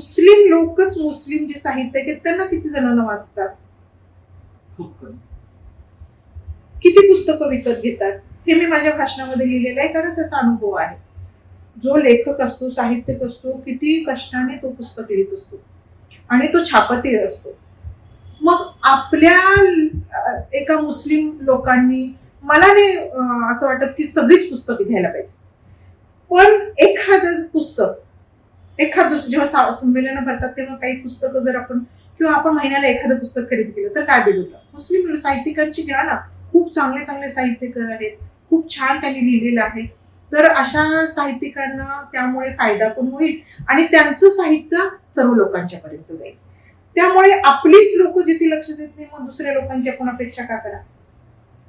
मुस्लिम लोकच मुस्लिम जे साहित्य आहे त्यांना किती जणांना वाचतात? खूप कमी. किती पुस्तकं विकत घेतात? हे मी माझ्या भाषणामध्ये लिहिलेलं आहे कारण त्याचा अनुभव आहे. जो लेखक असतो साहित्यिक असतो किती कष्टाने तो पुस्तक लिहित असतो. आणि तो छापती असतो. मग आपल्या एका मुस्लिम लोकांनी मला नाही असं वाटत की सगळीच पुस्तकं घ्यायला पाहिजे. पण एखाद दुसरं जेव्हा संमेलनं भरतात तेव्हा काही पुस्तकं जर आपण किंवा आपण महिन्याला एखादं पुस्तक खरेदी केलं तर काय बिघडलं? मुस्लिम साहित्यिकांची घ्या ना. खूप चांगले चांगले साहित्यकार आहेत. खूप छान त्यांनी लिहिलेलं आहे. तर अशा साहित्यिकांना त्यामुळे फायदा पण होईल आणि त्यांचं साहित्य सर्व लोकांच्या पर्यंत जाईल. त्यामुळे आपलीच लोक जिथे लक्ष देत नाही मग दुसऱ्या लोकांची आपण अपेक्षा का करा